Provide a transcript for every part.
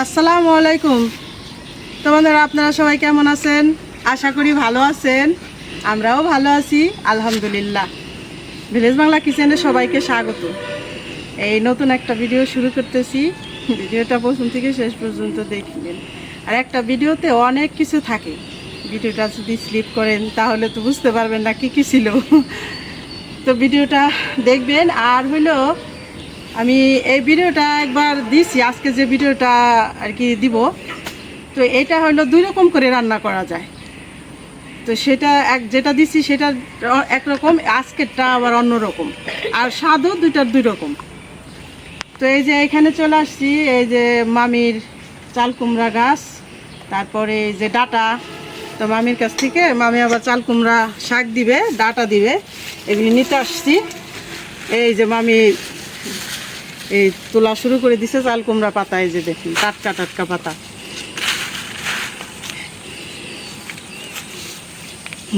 আসসালামু আলাইকুম। তোমাদের আপনারা সবাই কেমন আছেন? আশা করি ভালো আছেন। আমরাও ভালো আছি, আলহামদুলিল্লাহ। ভিলেজ বাংলা কিচেনে সবাইকে স্বাগত। এই নতুন একটা ভিডিও শুরু করতেছি। ভিডিওটা প্রথম থেকে শেষ পর্যন্ত দেখবেন। আর একটা ভিডিওতে অনেক কিছু থাকে। ভিডিওটা যদি স্লিপ করেন, তাহলে তো বুঝতে পারবেন না কী কী ছিল। তো ভিডিওটা দেখবেন। আর হইল আমি এই ভিডিওটা একবার দিছি, আজকে যে ভিডিওটা আর কি দিব। তো এটা হলো দুই রকম করে রান্না করা যায়। তো সেটা এক, যেটা দিছি সেটা একরকম আজকেরটা আবার অন্যরকম আর স্বাদও দুইটার দুই রকম। তো এই যে এখানে চলে আসছি, এই যে মামির চাল কুমড়া গাছ, তারপরে এই যে ডাটা। তো মামির কাছ থেকে মামি আবার চাল কুমড়া শাক দিবে, ডাটা দিবে, এগুলি নিতে আসছি। এই যে মামি এই তোলা শুরু করে দিছে চাল কুমড়া পাতা এই যে দেখুন টাটকা টাটকা পাতা।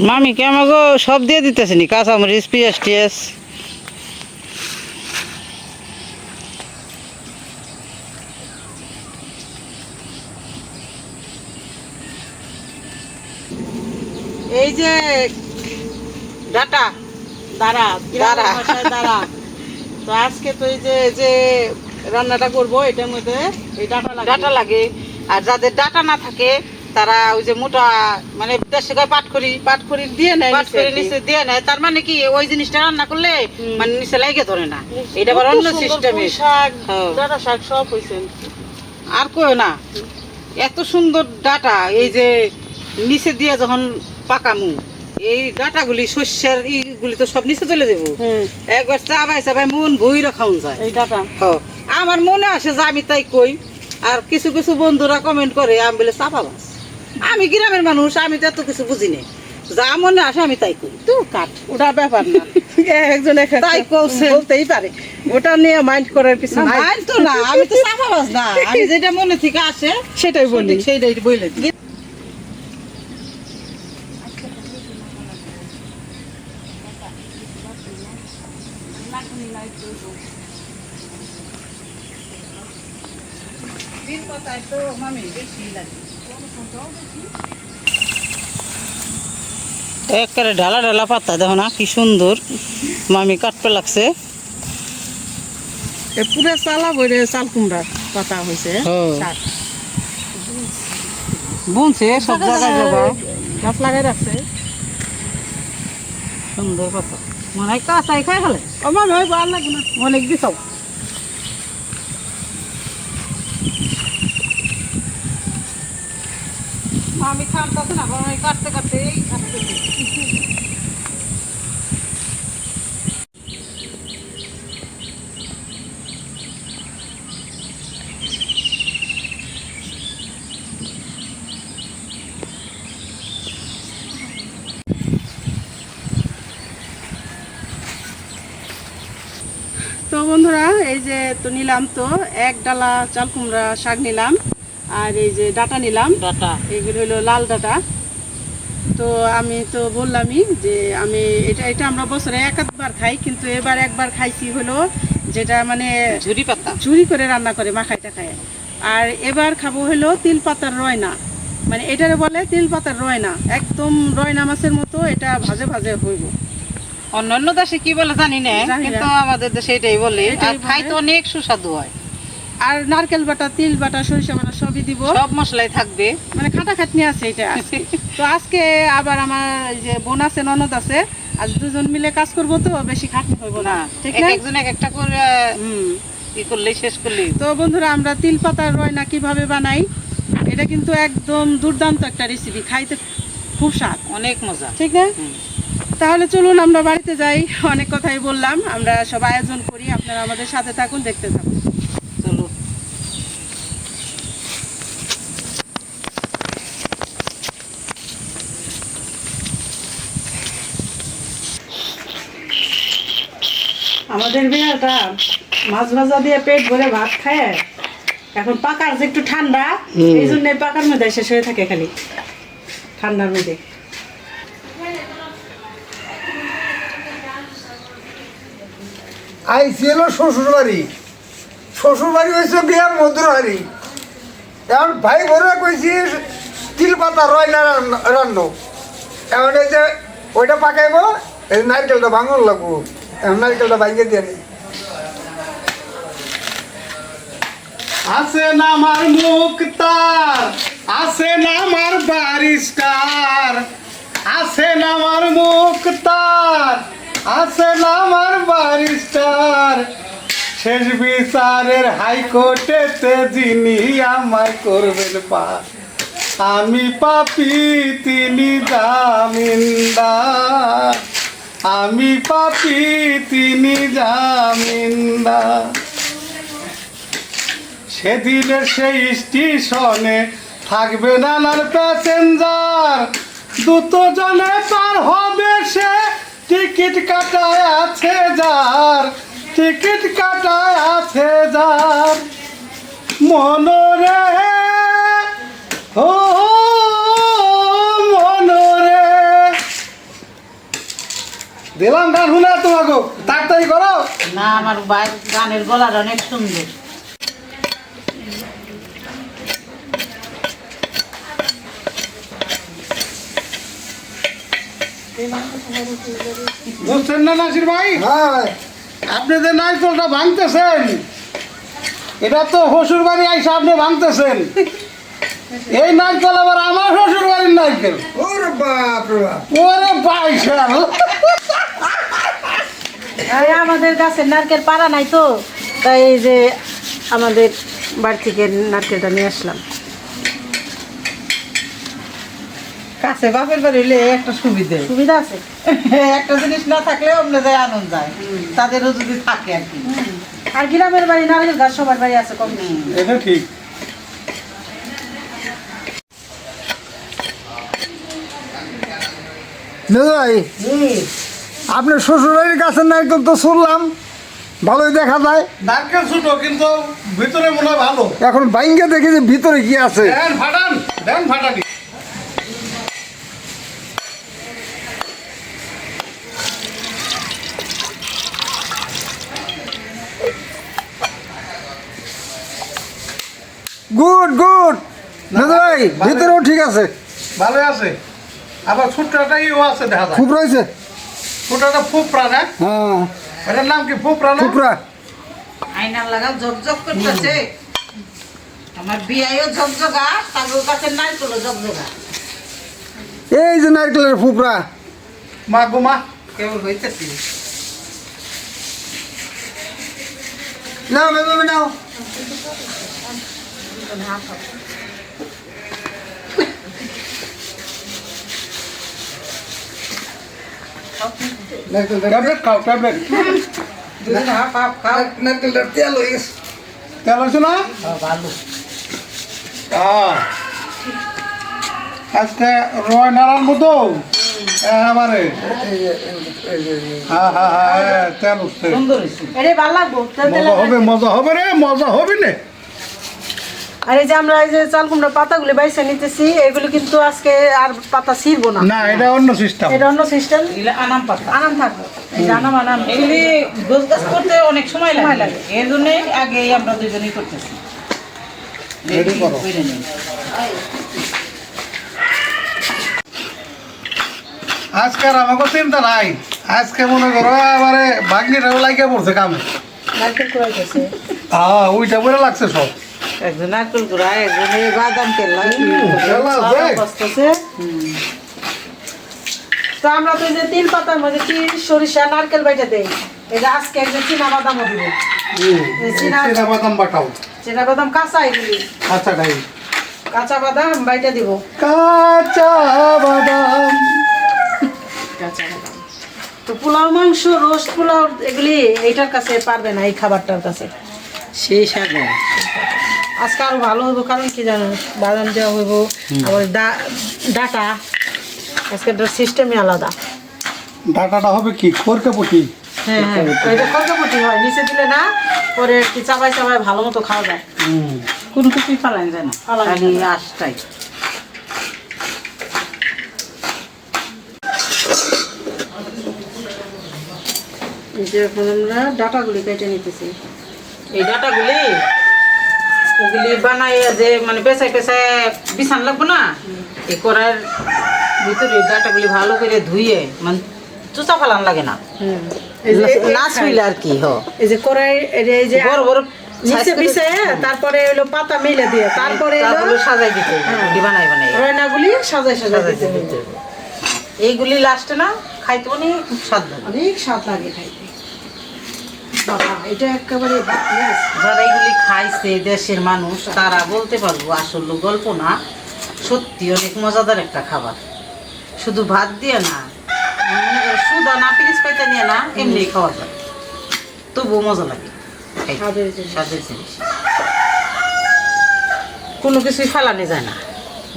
মামি কে আমাকে সব দিয়ে দিতেছে নি কাঁচামরিচ পিঁয়াজ টিয়াজ। এই যে ডাটা দাঁড়া দাঁড়া। দাঁড়া। তো আজকে তো এই যে যে রান্নাটা করব এটার মধ্যে এই ডাটা লাগে। ডাটা লাগে। আর যাদের ডাটা না থাকে তারা ওই যে মোটা মানে দেশে পাট করি পাট করে দিয়ে নেয় পাট করে। নিচে দিয়ে নেয়। তার মানে কি ওই জিনিসটা রান্না করলে মানে নিচে লাগে ধরে না। এটা আবার অন্য সিস্টেমে শাক হ্যাঁ। ডাটা শাক সব হয়েছে আর কই না এত সুন্দর ডাটা এই যে নিচে দিয়ে যখন পাকামু এই ডাটাগুলি শস্যের তো সব নিচে চলে দেবো একবার চাবাই চাবাই মন খাওন যায়। এই ডাটা। আমার মনে আসে যে আমি তাই কই। আর কিছু কিছু বন্ধুরা কমেন্ট করে আমি বলে চাপাবাস আমি গ্রামের মানুষ আমি তো এত কিছু বুঝি না। যা মনে আসে আমি তাই কই তো কাট। ওটা ব্যাপার না। একজন এক তাই কওছে। বলতেই পারে। ওটা নিয়ে মাইন্ড করার কিছু নাই। মাইল তো না। আমি তো চাপাবাস না। আমি যেটা মনে থেকে আসে সেটাই বলি। সেইটাই বলে দিই। একেবারে ঢালা ঢালা পাতা দেখো না কি সুন্দর। মামি কাটতে লাগছে। পুরো চালা বইরে চাল কুমড়ার পাতা হয়েছে হ্যাঁ। বুনছে সব জায়গায় গাছ লাগাই রাখছে। সুন্দর পাতা। মনে হয় কাঁচাই খাই ফেলে আমার ভাই ভালো লাগে না অনেক দিছ। আমি খামতাছি না কারণ এই কাটতে কাটতে এই তো বন্ধুরা, এই যে তো নিলাম তো, এক ডালা চাল কুমড়া শাক নিলাম। আর এই যে ডাটা নিলাম। ডাটা। এগুলো হলো লাল ডাটা। তো আমি তো বললামই যে আমি এটা এটা আমরা বছরে এক একবার খাই কিন্তু এবার একবার খাইছি হলো যেটা মানে ঝুরি পাতা। চুরি করে রান্না করে মাখাইটা খায়। আর এবার খাব হলো তিল পাতার রয়না। মানে এটারে বলে তিল পাতার রয়না। একদম রয়না মাছের মতো এটা ভাজে ভাজে হইব। অন্যান্য দেশে কি বলে জানি না কিন্তু আমাদের দেশে এটাই বলে। খাইতে অনেক সুস্বাদু হয়। আর নারকেল বাটা তিল বাটা সরিষা বাটা সবই দিব। সব মশলাই থাকবে। মানে খাটা খাটনি আছে এটা তো আজকে আবার আমার যে বোন আছে ননদ আছে আজ দুজন মিলে কাজ করব তো বেশি খাটনি হইব না। ঠিক না একজন এক একটা করে হুম। ই করলেই শেষ করলেই। তো বন্ধুরা আমরা তিল পাতার রয়না কীভাবে বানাই এটা কিন্তু একদম দুর্দান্ত একটা রেসিপি খাইতে খুব স্বাদ। অনেক মজা। ঠিক না তাহলে চলুন আমরা বাড়িতে যাই। অনেক কথাই বললাম আমরা সব আয়োজন করি আপনারা আমাদের সাথে থাকুন দেখতে থাকুন। আমাদের বিড়ালটা মাছ ভাজা দিয়ে পেট ভরে ভাত খায়। এখন পাকার যে একটু ঠান্ডা। এই জন্য পাকার মধ্যে শেষ হয়ে থাকে খালি। ঠান্ডার মধ্যে। আইসি হলো শ্বশুর বাড়ি শ্বশুর বাড়ি হয়েছে বিহার মধুর হারি এখন ভাই ঘরে কইছি তিল পাতা রয় না রান্ন। এখন এই যে ওইটা পাকাইবো এই নারকেলটা ভাঙন লাগবো। নারকেলটা ভাঙিয়ে দিয়ে নি। আছেন আমার মুক্তার আছেন আমার বারিস্টার আছেন আমার মুক্তার আছেন আমার বারিস্টার শেষ বিচারের হাইকোর্টেতে যিনি আমায় করবেন পা, আমি পাপি, তিনি জামিনদার। আমি পাপি, তিনি জামিনদার। সেদিনের সেই স্টেশনে থাকবে নানার প্যাসেঞ্জার জনে পার হবে সে। টিকিট কাটায় আছে যার, টিকিট কাটায় আছে যার। মনরে, ও মনরে দিলাম গান শুনে তোমাকে। তাড়াতাড়ি করো। না আমার বাইর গানের গলার অনেক সুন্দর। বুঝছেন না নাসির ভাই? হ্যাঁ আপনি যে নারকেলটা ভাঙতেছেন। এটা তো শ্বশুর বাড়ি আইসা আপনি ভাঙতেছেন। এই নারকেল আবার আমার শ্বশুর বাড়ির নারকেল। ওরে বাপ রে বাপ। ওরে পাইসাল আমাদের গাছের নারকেল পাড়া নাই তো তাই এই যে আমাদের বাড়ি থেকে নারকেলটা নিয়ে আসলাম। কাছে বাপের বাড়ি হইলে একটা সুবিধে। সুবিধা আছে। একটা জিনিস না থাকলে অন্য যায় আনন্দ যায়। তাদেরও যদি থাকে আর কি। আর গ্রামের বাড়ি নারকেল গাছ সবার বাড়ি আছে কম এটা ঠিক। ভাই। আপনার শ্বশুরবাড়ির গাছের নারকেল তো শুনলাম। ভালোই দেখা যায়। নারকেল ছোট কিন্তু ভিতরে মনে হয় ভালো। এখন বাইঙ্গে দেখি যে ভিতরে কি আছে। দেন ফাটান দেন ফাটানি। Good good. ভাই ভিতরেও ঠিক আছে। ভালো আছে। আবার ছোট্টটা ইও আছে দেখা যায়। খুব রয়েছে। ছোটটা ফুপরা না হ্যাঁ এটার নাম কি ফুপরা না টুকরা আয়না লাগা ঝকঝক করতেছে আমার বিয়াইও ঝকঝকা তারপর কাছে নারকেলও ঝকঝকা এই যে নারকেলের ফুপরা মা গো মা কেবল হইতেছে নাও ভেবে নাও ট্যাবলেট খাও ট্যাবলেট তেল হয়ে আছে না? আজকে রয় নারায়ণ মতো? আমারে। হ্যাঁ হ্যাঁ হ্যাঁ তেল উঠছে। সুন্দর হয়েছে। এটাই ভালো লাগবো। তেল তেলে মজা হবে মজা হবে রে মজা হবে না। আর এই যে আমরা এই যে চাল কুমড়ার পাতাগুলি বাইসে নিতেছি এগুলো কিন্তু আজকে আর পাতা ছিড়বো না। না এটা অন্য সিস্টেম এটা অন্য সিস্টেম এগুলো আনাম পাতা। আনাম থাকব। এই আনাম আনাম। এগুলি গোছ গাছ করতে অনেক সময় লাগে। এর জন্য আগে আমরা দুজনেই করতেছি। Ready করো। আজকে আর আমাকে চিন্তা নাই। আজকে মনে করো এবারে ভাগ্নিটাও লাগিয়ে পড়ছে কামে। হ্যাঁ ওইটা বলে লাগছে সব। একজন নারকেল গুঁড়া একজন বাদাম তেল তো আমরা তো যে তিল পাতার মধ্যে তিল সরিষা নারকেল বাইটা দেই। এটা আজকে একজন চীনা বাদামও দিব। চীনা চিনা বাদাম বাটাও। চীনা বাদাম কাঁচা এগুলি আচ্ছা গাই কাঁচা বাদাম বাইটা দিব। কাঁচা বাদাম। কাঁচা বাদাম। তো পোলাও মাংস রোস্ট পোলাও এগুলি এইটার কাছে পারবে না এই খাবারটার কাছে। সেই সাগর আজকে আরও ভালো হইব কারণ কি জানো বাদাম দেওয়া হইব আবার ডাটা আজকে সিস্টেমই আলাদা। ডাটাটা হবে কি? খড়কে পটি? হ্যাঁ হ্যাঁ এটা হয় নিচে দিলে না পরে কি চাবাই চাবাই ভালো মতো খাওয়া যায়। কোনো কিছুই ফালান যায় না খালি আশটাই। এখন আমরা ডাটাগুলি কেটে নিতেছি। এই ডাটাগুলি? ওগুলি বানাই যে মানে পেঁচায় পেঁচায় বিছান লাগবো না এই করার ভিতরে ডাটাগুলি ভালো করে ধুয়ে মানে চুচা ফালান লাগে না। হ্যাঁ এই যে এই- না ছুইলে আর কি হ। এই যে কড়াই এই যে- বড় বড় নিচে তারপরে হলো পাতা মেলে দিয়ে তারপরে হলো সাজাই দিতে বানাই বানাই। রয়নাগুলি সাজাই দিতে। এইগুলি লাস্টে না খাইতে খুব স্বাদ লাগে। অনেক স্বাদ লাগে খাইতে। বাবা এটা একেবারে যারা এগুলি খাইছে দেশের মানুষ তারা বলতে পারব আসলে গল্প না সত্যি অনেক মজাদার একটা খাবার। শুধু ভাত দিয়ে না সুদা না পিরিচ পাইতে নিয়ে না এমনি খাওয়া যায়। তবুও মজা লাগে। স্বাদের জিনিস। কোনো কিছুই ফেলানো যায় না।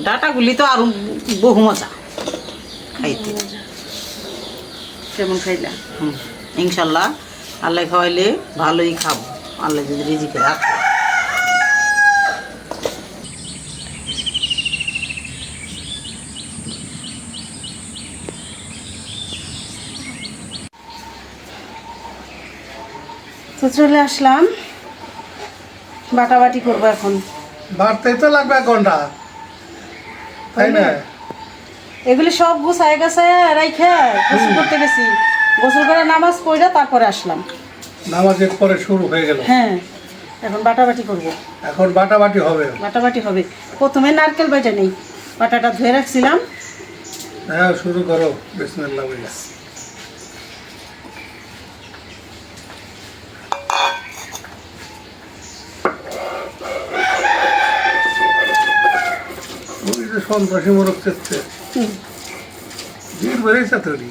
ডাটাগুলি তো আরও বহু মজা। খাইতে। কেমন খাইলা? হুম। ইনশাল্লাহ আল্লাহ খাওয়াইলে ভালোই খাব। আল্লাহ যদি রিজিকে রাখে। তো চলে আসলাম। বাটাবাটি করব এখন। বাড়তেই তো লাগবে এক ঘণ্টা। তাই না? এগুলি সব গুছায় গেছায় রাইখে গোসল করতে গেছি। গোসল করে নামাজ পড়ে তারপরে আসলাম। নামাজের পরে শুরু হয়ে গেল। হ্যাঁ এখন বাটাবাটি করব। এখন বাটাবাটি হবে। বাটাবাটি হবে। প্রথমে নারকেল বাটা নেই। বাটাটা ধুয়ে রাখছিলাম। হ্যাঁ শুরু করো। বিসমিল্লাহ বলে সন্ত্রাসী মোরগ চেচ্ছে ভিড় বেড়েছে তৈরি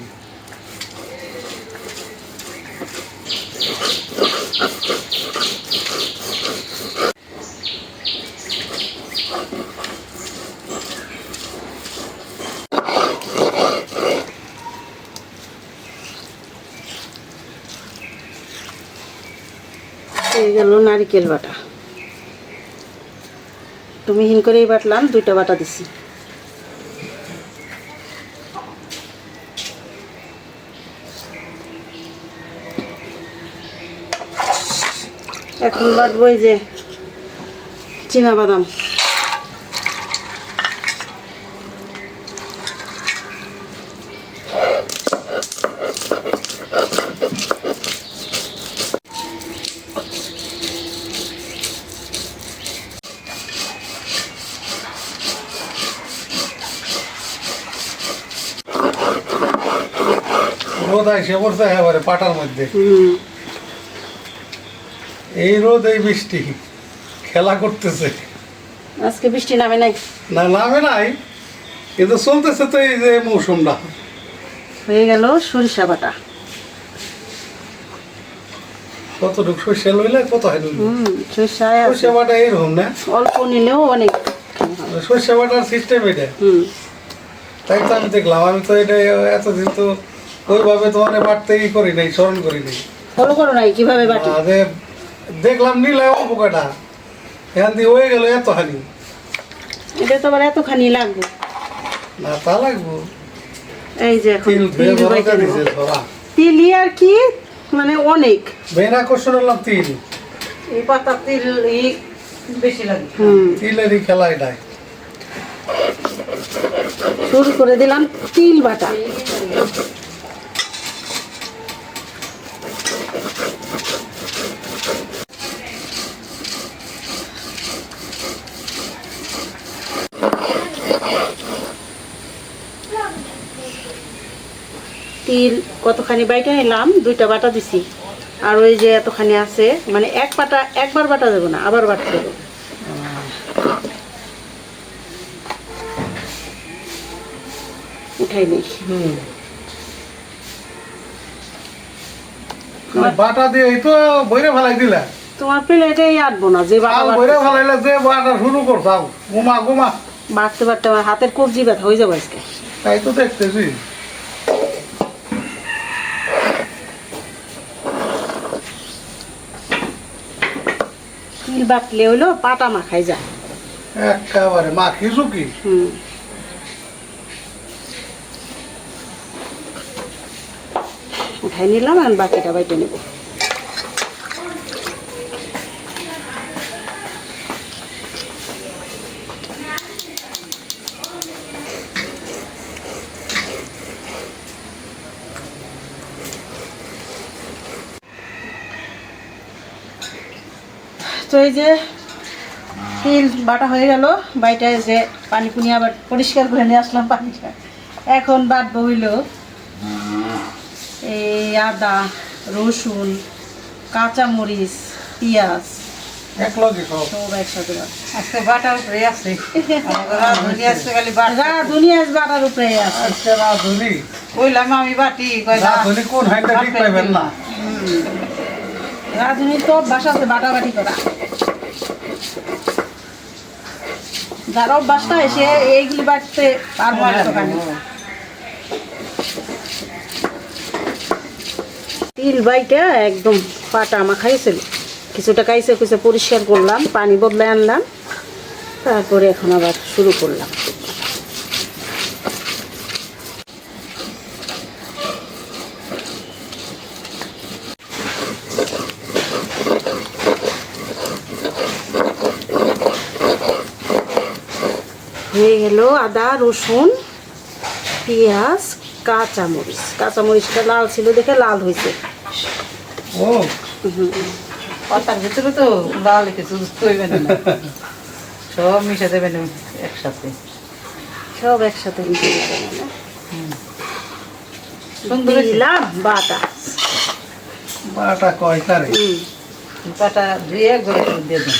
এই গেল নারিকেল বাটা। তুমি হিন করেই বাটলাম দুইটা বাটা দিছি। এখন বাটবো এই যে চীনা বাদাম। রোদ এবারে পাটার মধ্যে। এই রোদ এই বৃষ্টি। খেলা করতেছে। আজকে বৃষ্টি নামে নাই? না নামে নাই কিন্তু চলতেছে তো এই যে মৌসুমটা। হয়ে গেল সরিষা বাটা। কতটুকু সর্ষে লইলে কত হয় সরিষা সর্ষে বাটা এরকম না? অল্প নিলেও অনেক সর্ষে বাটার সিস্টেম এটা। তাই তো আমি দেখলাম আমি তো এটা এতদিন তো ওইভাবে তো মানে বাটতেই করি নাই স্মরণ করি নাই। ফলো করো নাই কীভাবে বাটি? দেখলাম নিলে অল্প কটা এখান দিয়ে হয়ে গেল এত হানি এটা তো আবার এতখানি লাগবে। না তা লাগবো। এই যে এখন তিল তিল বড় দিছে আর কি? মানে অনেক। মেন আকর্ষণ হলাম তিল। এই পাতা তিল ই বেশি লাগে হুম। তিলেরই খেলা এটাই। শুরু করে দিলাম তিল বাটা। তিল কতখানি বাইটা নিলাম দুইটা বাটা দিছি। আর ওই যে এতখানি আছে মানে এক পাটা একবার বাটা দেবো না আবার বাটতে দেবো। উঠাই নেই। বাটা দিয়ে এই তো বইরে ফেলাই দিলা। তোমার প্লেটেই আটবো না যে বাটা বইরে ফেলাইলে যে বাটা শুরু করছাও ঘুমা ঘুমা। বাটতে বাটতে আমার হাতের কবজি ব্যথা হয়ে যাবে আজকে। তাই তো দেখতেছি। তিল বাটলে হইল পাটা মাখাই যায়। একেবারে মাখি কিছু কি হুম। উঠাই নিলাম আর বাকিটা বাইটে নেব। এই যে তিল বাটা হয়ে গেল বাইটায় যে পানি পুনি আবার পরিষ্কার করে নিয়ে আসলাম পানিটা। এখন বাটবো হইল এই আদা রসুন কাঁচামরিচ পেঁয়াজ। বাটা আমি বাটি কোন হাইটা ঠিক পাইবেন না। তো বাটাবাটি করা। এসে এইগুলি তিল বাইটা একদম পাটা আমার খাইছিল কিছুটা খাইছে কিছু পরিষ্কার করলাম, পানি বদলে আনলাম। তারপরে এখন আবার শুরু করলাম। হয়ে গেল আদা রসুন পেঁয়াজ কাঁচামরিচ। কাঁচামরিচটা লাল ছিল দেখে লাল হয়েছে। ও। পাতার ভিতরে তো লাল কিছু সব মিশে দেবেন একসাথে। সব একসাথে মিশে দিলাম বাটা। বাটা কয় তারে হুম। পাটা ধুয়ে ঘরে দিয়ে দেন।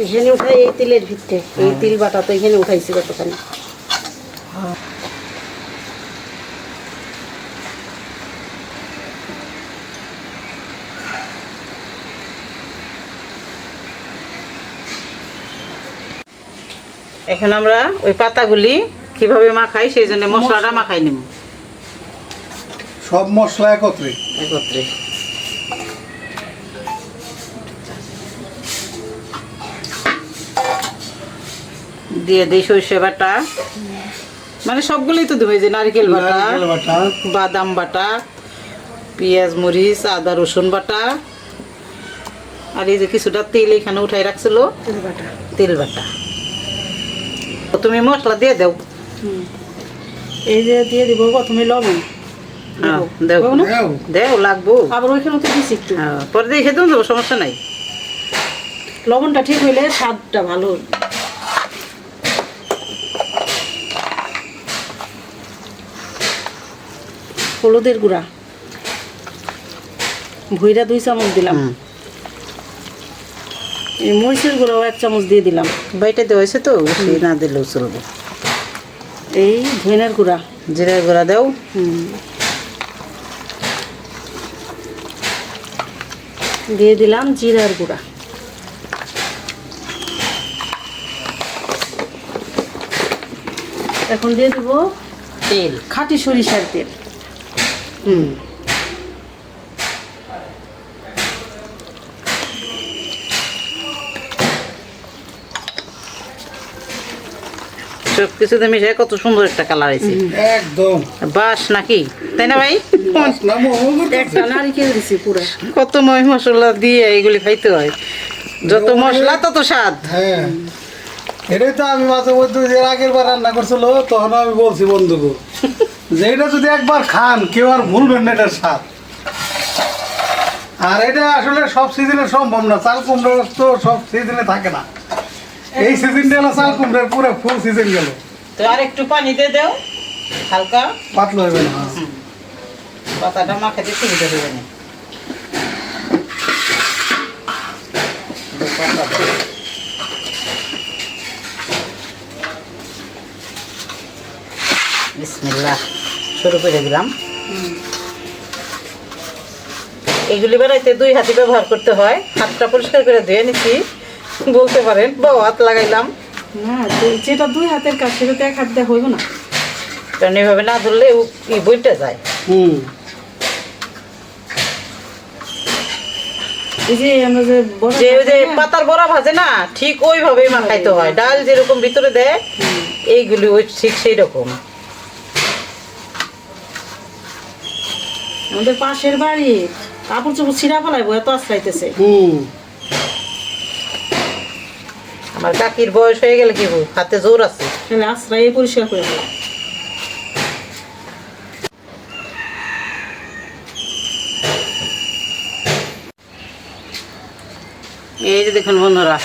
এখানে উঠাই এই তিলের ভিতরে এই তিল বাটা তো এখানে উঠাইছি কতখানি এখন আমরা ওই পাতাগুলি কীভাবে মাখাই সেই জন্য মশলাটা মাখাই নেব সব মশলা একত্রে। একত্রে। দিয়ে দিই সর্ষে বাটা। মানে সবগুলোই তো দেবে যে নারকেল বাটা বাদাম বাটা পেঁয়াজ মরিচ আদা রসুন বাটা আর এই যে কিছুটা তেল এখানে উঠাই রাখছিল বাটা। তেল বাটা। তুমি মশলা দিয়ে দাও। এই যে দিয়ে দিব প্রথমে লবণ। হ্যাঁ, দেও। লাগবো। আবার ওইখানে তো দিছি একটু। হ্যাঁ, পরে দিয়ে খেতে দেবো সমস্যা নাই। লবণটা ঠিক হইলে স্বাদটা ভালো হলুদের গুঁড়া। ভুইরা দুই চামচ দিলাম। এই মরিচের গুঁড়াও এক চামচ দিয়ে দিলাম। বাইটা দেওয়া হয়েছে তো বেশি না দিলেও চলবে। এই ধইনার গুঁড়া। জিরার গুঁড়া দাও। দিয়ে দিলাম জিরার গুঁড়া। এখন দিয়ে দেবো তেল। খাঁটি সরিষার তেল। হুম। সব কিছুতে মিশে কত সুন্দর একটা কালার হয়েছে একদম। বাস নাকি? তাই না ভাই? কত ময় মশলা দিয়ে এইগুলি খাইতে হয়। যত মশলা তত স্বাদ। হ্যাঁ। এটাই তো আমি মাঝে মধ্যে আগের বার রান্না করছিল তখন আমি বলছি বন্ধুকে যে এটা যদি একবার খান কেউ আর ভুলবেন না এটার স্বাদ। আর এটা আসলে সব সিজনে সম্ভব না চাল কুমড়ো তো সব সিজনে থাকে না। এই সিজনটা হলো চাল কুমড়োর পুরো ফুল সিজন গেল। তো আর একটু পানি দিয়ে দাও হালকা। পাতলা হবে না। পাতাটা মাখাতে সুবিধা হবে না। বিসমিল্লাহ। শুরু করে দিলাম। এগুলি বেড়াইতে দুই হাতি ব্যবহার করতে হয়। হাতটা পরিষ্কার করে ধুয়ে নিচ্ছি বলতে পারেন বাও হাত লাগাইলাম। না যেটা দুই হাতের কাজ সেটা তো এক হাত দিয়ে হইব না। কারণ এভাবে না ধরলে বইটা যায়। হুম। যে যে পাতার বড়া ভাজে না ঠিক ওইভাবেই মাখাইতে হয়। ডাল যেরকম ভিতরে দেয় এইগুলি ওই ঠিক সেই রকম আমাদের পাশের বাড়ি। কাপড় চোপড় ছিঁড়া ফেলাইবো এত আশ্রাইতেছে। আমার কাকির বয়স হয়ে গেলে কি? হাতে জোর আছে। তাহলে আশ্রয় পরিষ্কার করে এই যে দেখুন বন্ধুরা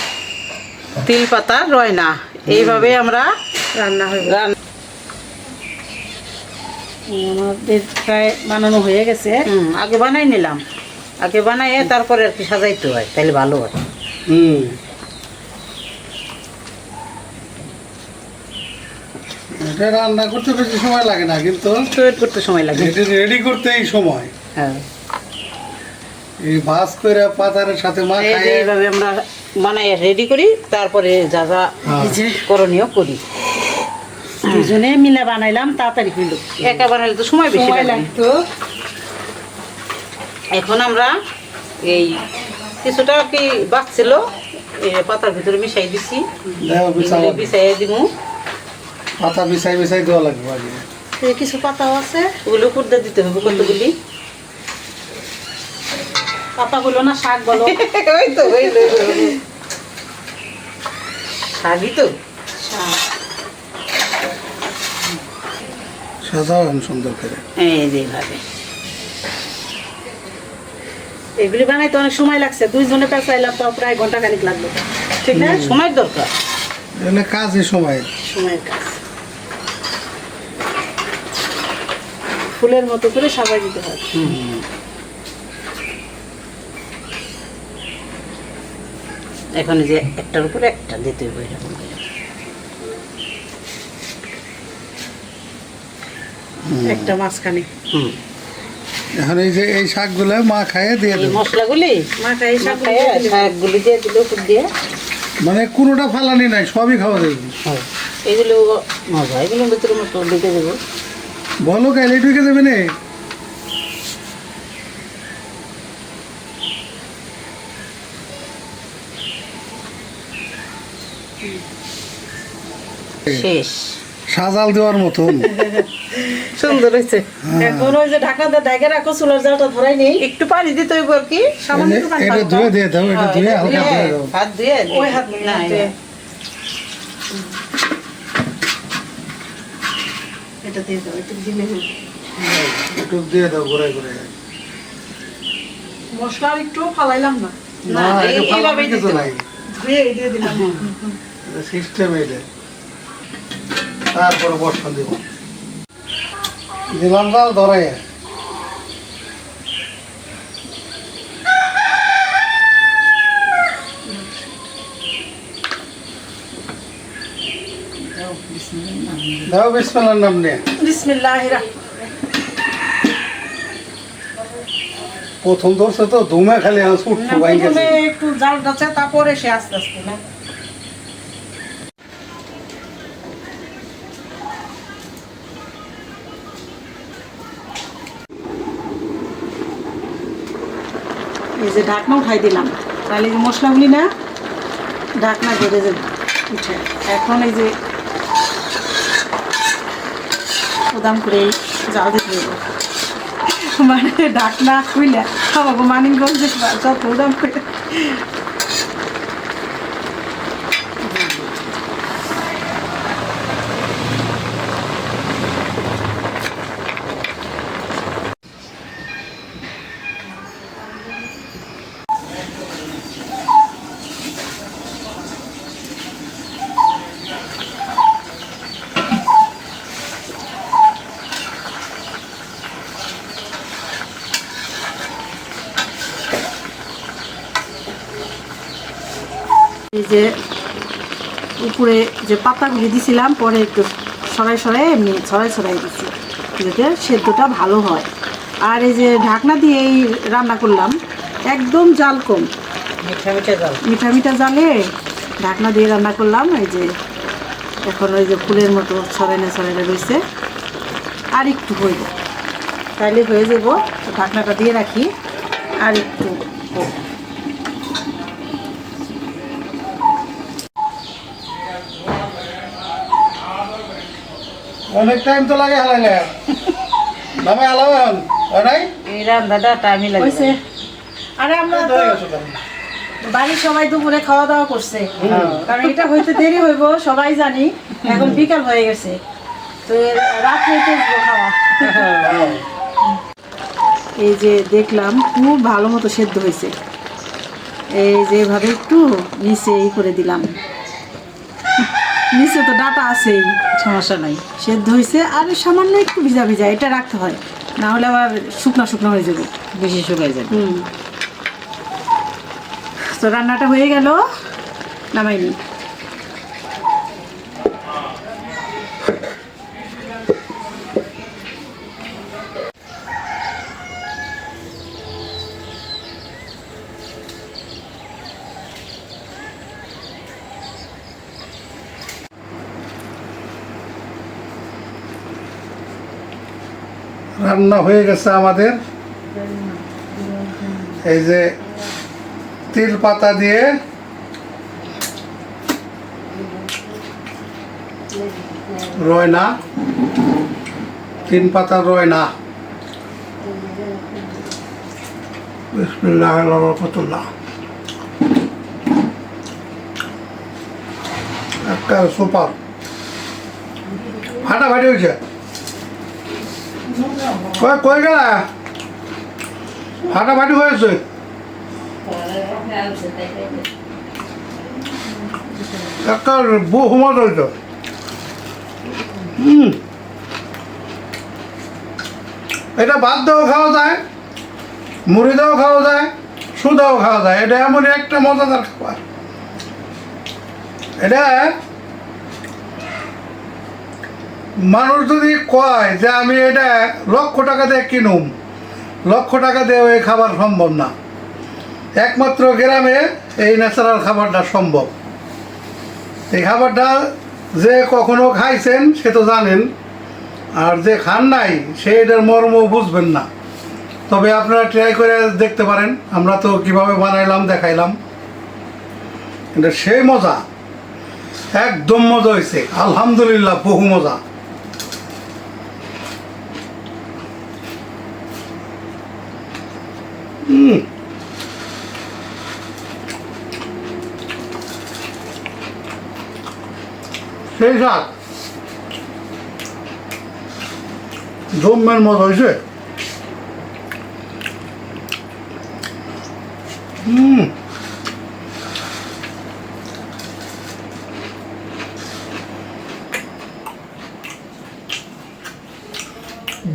তিল পাতা রয়না। এইভাবে আমরা রান্না হয়ে গেল। রান আমাদের প্রায় বানানো হয়ে গেছে। আগে বানাই নিলাম। আগে বানাইয়ে তারপরে আর কি সাজাইতে হয় তাহলে ভালো হয়। হুম। এটা রান্না করতে বেশি সময় লাগে না কিন্তু তৈরি করতে সময় লাগে। এটা রেডি করতেই সময়। হ্যাঁ। এই ভাজ করে পাতারের সাথে এইভাবে আমরা বানাই রেডি করি তারপরে যা যা হ্যাঁ। করণীয় করি। দুজনে মিলে বানাইলাম তাড়াতাড়ি হইল। একা বানালে তো সময় বেশি লাগতো। এখন আমরা এই কিছুটা কি বাচ্ছিল এই পাতার ভিতরে মিশাই দিছি। বিছাইয়ে দিব পাতা বিছাই বিছাই দেওয়া লাগবে কিছু পাতাও আছে। ওগুলো কুর্দা দিতে হবে কতগুলি? পাতাগুলো না শাক বলো। ওই তো ওই তো, ওই তো। শাকই তো সাধারণ সুন্দর করে। এই যে এইভাবে এগুলি বানাইতে অনেক সময় লাগছে। দুইজনে পেঁচাইলাম তাও প্রায় ঘণ্টা খানিক লাগল ঠিক না? সময় দরকার? এগুলো কাজে সময়। সময়ের কাজ। ফুলের মতো করে সাজাই দিতে হয়। এখন এই যে একটার উপরে একটা দিতে হবে এরকম একটা মাঝখানে। এখন এই যে এই শাকগুলো মা খাইয়ে দিয়ে মশলাগুলি? এই শাক শাকগুলি দিয়ে দিলে দিয়ে। মানে কোনোটা ফালানি নাই সবই খাওয়া যাবে। এগুলো মজা এগুলো ভিতরে মতো দিতে দেবো। বলো কাইলে ঢুকে যাবে না। শেষ। সাজাল দেওয়ার মতন। সুন্দর হয়েছে। এখন ওই যে ঢাকা দিয়ে ডাইকে রাখো চুলার জালটা ধরাই নেই। একটু পানি দিতে হইব আর কি। সামান্য একটু পানি এটা দাও ধুয়ে দিয়ে দাও এটা ধুয়ে হালকা ধুয়ে। দাও। হাত ধুয়ে ওই হাত না এটা দিয়ে দাও একটু দিলে। একটু দিয়ে দাও ঘুরে ঘুরে মশলা একটু ফালাইলাম না। না এইভাবেই দিতে ধুয়ে দিয়ে দিলাম। সিস্টেম এটা। তারপরে বর্ষা দিব। দিলাম জাল ধরে দাও বিসমিল্লাহর নাম নিয়ে। বিসমিল্লাহ প্রথম ধরছে তো ধুমে খালি আস উঠতো ভাই গেছে একটু জাল গাছে তারপরে সে আস্তে আস্তে না যে ঢাকনা উঠাই দিলাম। তাহলে যে মশলাগুলি না ঢাকনা ধরে যে উঠে। এখন এই যে প্রদান করে জাল দিতে দেবো। মানে ঢাকনা খুইলে আমাকে মানিকগঞ্জে যত প্রদান করে। যে উপরে যে পাতাগুলি দিছিলাম পরে একটু সরাই সরাই এমনি ছড়াই ছড়াই দিছি যাতে সেদ্ধটা ভালো হয়। আর এই যে ঢাকনা দিয়ে এই রান্না করলাম একদম জাল কম। মিঠা মিঠা যাও মিঠা মিঠা জালে ঢাকনা দিয়ে রান্না করলাম এই যে এখন ওই যে ফুলের মতো ছড়ানো ছড়ানো রয়েছে আর একটু হইব তাইলে হয়ে যাব ঢাকনাটা দিয়ে রাখি আর একটু অনেক টাইম তো লাগে হালাইলে নামে হালাও এখন নাই? এই রান্নাটা টাইমই লাগে আরে আমরা তো হয়ে বাড়ির সবাই দুপুরে খাওয়া দাওয়া করছে কারণ এটা হইতে দেরি হইব সবাই জানি। এখন বিকাল হয়ে গেছে। তো রাত্রে করব খাওয়া। এই যে দেখলাম খুব ভালো মতো সেদ্ধ হয়েছে এই যে এভাবে একটু নিচে ই করে দিলাম। নিচে তো ডাটা আছেই সমস্যা নাই। সেদ্ধ হয়েছে আর সামান্য একটু ভিজা ভিজা এটা রাখতে হয়। না হলে আবার শুকনো শুকনো হয়ে যাবে। বেশি শুকাই যাবে। হুম। তো রান্নাটা হয়ে গেল নামাইনি রান্না হয়ে গেছে আমাদের। এই যে তিল পাতা দিয়ে রয়না, তিন পাতা রয়না। বিসমিল্লাহ একটা সুপার। ফাটাফাটি হয়েছে? কই কই গেলা? ফাটাফাটি হয়েছে? এটা ভাত দিয়েও খাওয়া যায়, মুড়ি দিয়েও খাওয়া যায়, সুদাও খাওয়া যায়। এটা এমন একটা মজাদার খাবার। এটা মানুষ যদি কয় যে আমি এটা লক্ষ টাকা দিয়ে কিনুম, লক্ষ টাকা দিয়ে এই খাবার সম্ভব না। একমাত্র গ্রামে এই ন্যাচারাল খাবারটা সম্ভব। এই খাবারটা যে কখনো খাইছেন, সে তো জানেন। আর যে খান নাই, সে এটার মর্ম বুঝবেন না। তবে আপনারা ট্রাই করে দেখতে পারেন। আমরা তো কীভাবে বানাইলাম, দেখাইলাম। এটা সেই মজা, একদম মজা হয়েছে আলহামদুলিল্লাহ, বহু মজা। হুম সেই স্বাদ জমের মতো হয়েছে। হুম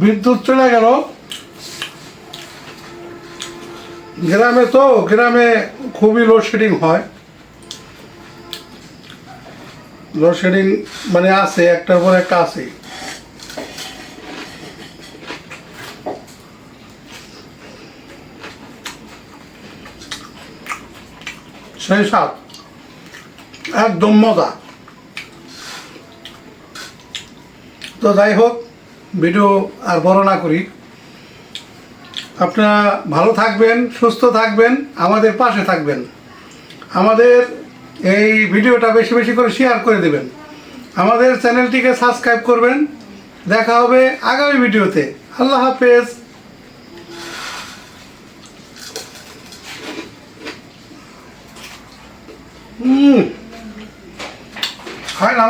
বিদ্যুৎ চলে গেল। গ্রামে তো, গ্রামে খুবই লোডশেডিং হয়। লোডশেডিং মানে আছে, একটার পর একটা আছে। সেই সাত, একদম মজা। তো যাই হোক ভিডিও আর বড় না করি। আপনারা ভালো থাকবেন, সুস্থ থাকবেন, আমাদের পাশে থাকবেন। আমাদের এই ভিডিওটা বেশি বেশি করে শেয়ার করে দেবেন। আমাদের চ্যানেলটিকে সাবস্ক্রাইব করবেন। দেখা হবে আগামী ভিডিওতে। আল্লাহ হাফেজ। হয় না